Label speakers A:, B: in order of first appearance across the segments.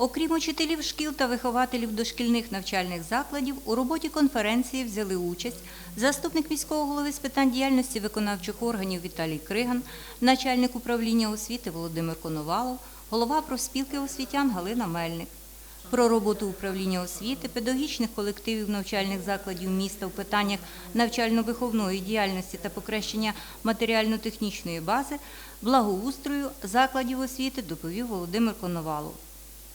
A: Окрім учителів шкіл та вихователів дошкільних навчальних закладів, у роботі конференції взяли участь заступник міського голови з питань діяльності виконавчих органів Віталій Криган, начальник управління освіти Володимир Коновалов, голова профспілки освітян Галина Мельник. Про роботу управління освіти, педагогічних колективів навчальних закладів міста в питаннях навчально-виховної діяльності та покращення матеріально-технічної бази, благоустрою закладів освіти доповів Володимир Коновалов.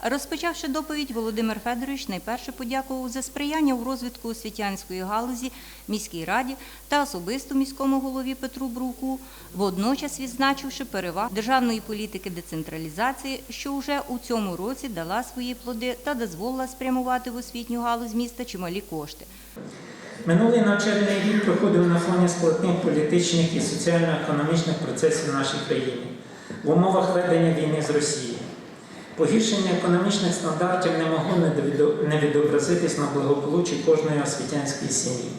A: Розпочавши доповідь, Володимир Федорович найперше подякував за сприяння у розвитку освітянської галузі міській раді та особисто міському голові Петру Бруку, водночас відзначивши переваг державної політики децентралізації, що вже у цьому році дала свої плоди та дозволила спрямувати в освітню галузь міста чималі кошти.
B: Минулий навчальний рік проходив на фоні складних політичних і соціально-економічних процесів в нашій країні в умовах ведення війни з Росією. Погіршення економічних стандартів не могло не відобразитись на благополуччі кожної освітянської сім'ї.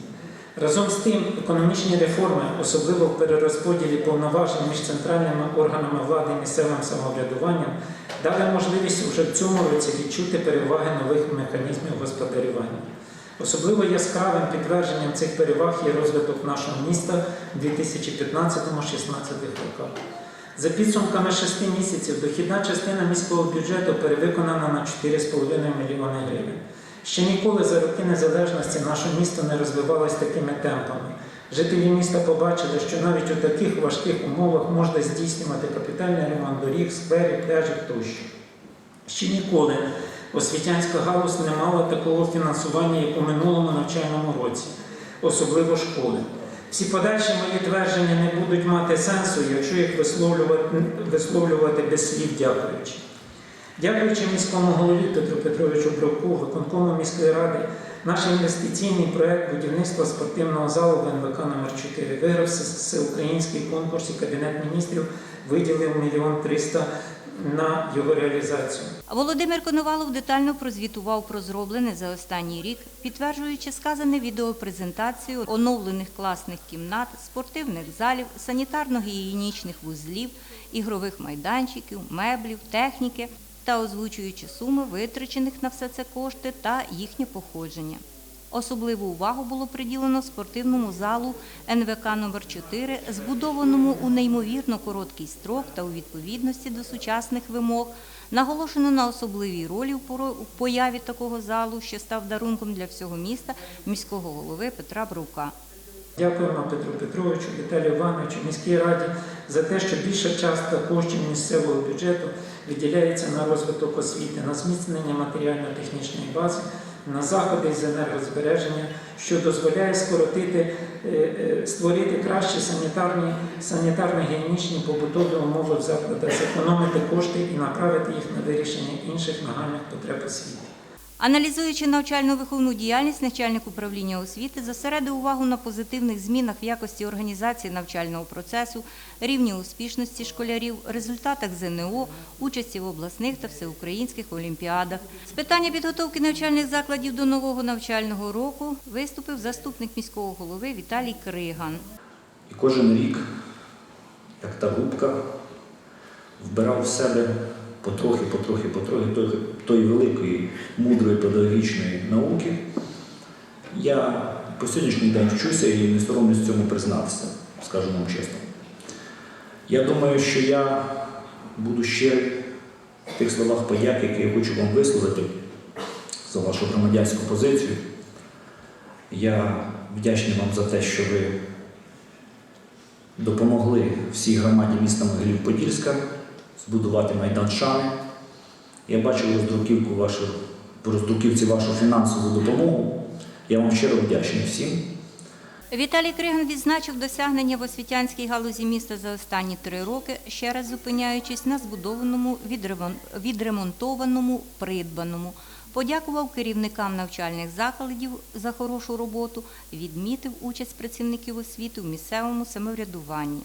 B: Разом з тим, економічні реформи, особливо в перерозподілі повноважень між центральними органами влади і місцевим самоврядуванням, дали можливість уже в цьому році відчути переваги нових механізмів господарювання. Особливо яскравим підтвердженням цих переваг є розвиток нашого міста у 2015-16 роках. За підсумками шести місяців дохідна частина міського бюджету перевиконана на 4,5 мільйони гривень. Ще ніколи за роки незалежності наше місто не розвивалось такими темпами. Жителі міста побачили, що навіть у таких важких умовах можна здійснювати капітальний ремонт доріг, скверів, пляжів тощо. Ще ніколи освітянська галузь не мала такого фінансування, як у минулому навчальному році, особливо школи. Всі подальші мої твердження не будуть мати сенсу, якщо їх висловлювати, висловлювати без слів дякуючи. Дякуючи міському голові Петру Петровичу Бровку, виконкому міської ради, наш інвестиційний проєкт будівництва спортивного залу ВНВК НВК номер 4 виграв всеукраїнський конкурс і Кабінет міністрів виділив мільйон триста на його реалізацію.
A: Володимир Коновалов детально прозвітував про зроблене за останній рік, підтверджуючи сказане відеопрезентацію оновлених класних кімнат, спортивних залів, санітарно-гігієнічних вузлів, ігрових майданчиків, меблів, техніки та озвучуючи суми витрачених на все це кошти та їхнє походження. Особливу увагу було приділено спортивному залу НВК номер 4 збудованому у неймовірно короткий строк та у відповідності до сучасних вимог. Наголошено на особливій ролі в появі такого залу, що став дарунком для всього міста міського голови Петра Брука.
B: Дякуємо Петру Петровичу, Віталію Івановичу, міській раді за те, що більша частка коштів місцевого бюджету виділяється на розвиток освіти, на зміцнення матеріально-технічної бази, на заходи з енергозбереження, що дозволяє скоротити, е, е, створити кращі санітарні, санітарно-гігієнічні побутові умови в закладах, зекономити кошти і направити їх на вирішення інших нагальних потреб освіти.
A: Аналізуючи навчально-виховну діяльність, начальник управління освіти зосередив увагу на позитивних змінах в якості організації навчального процесу, рівні успішності школярів, результатах ЗНО, участі в обласних та всеукраїнських олімпіадах. З питання підготовки навчальних закладів до нового навчального року виступив заступник міського голови Віталій Криган.
C: І кожен рік, як та губка, вбирав в себе потрохи, потрохи, потрохи тої, великої, мудрої педагогічної науки. Я по сьогоднішній день вчуся і не соромлюсь в цьому признатися, скажу вам чесно. Я думаю, що я буду щирий в тих словах подяки, які я хочу вам висловити за вашу громадянську позицію. Я вдячний вам за те, що ви допомогли всій громаді міста Могилів-Подільська збудувати майдан шани. Я бачив роздруківку вашу, по роздруківці вашу фінансову допомогу. Я вам щиро вдячний всім.
A: Віталій Криган відзначив досягнення в освітянській галузі міста за останні три роки, ще раз зупиняючись на збудованому, відремонтованому, придбаному. Подякував керівникам навчальних закладів за хорошу роботу, відмітив участь працівників освіти в місцевому самоврядуванні.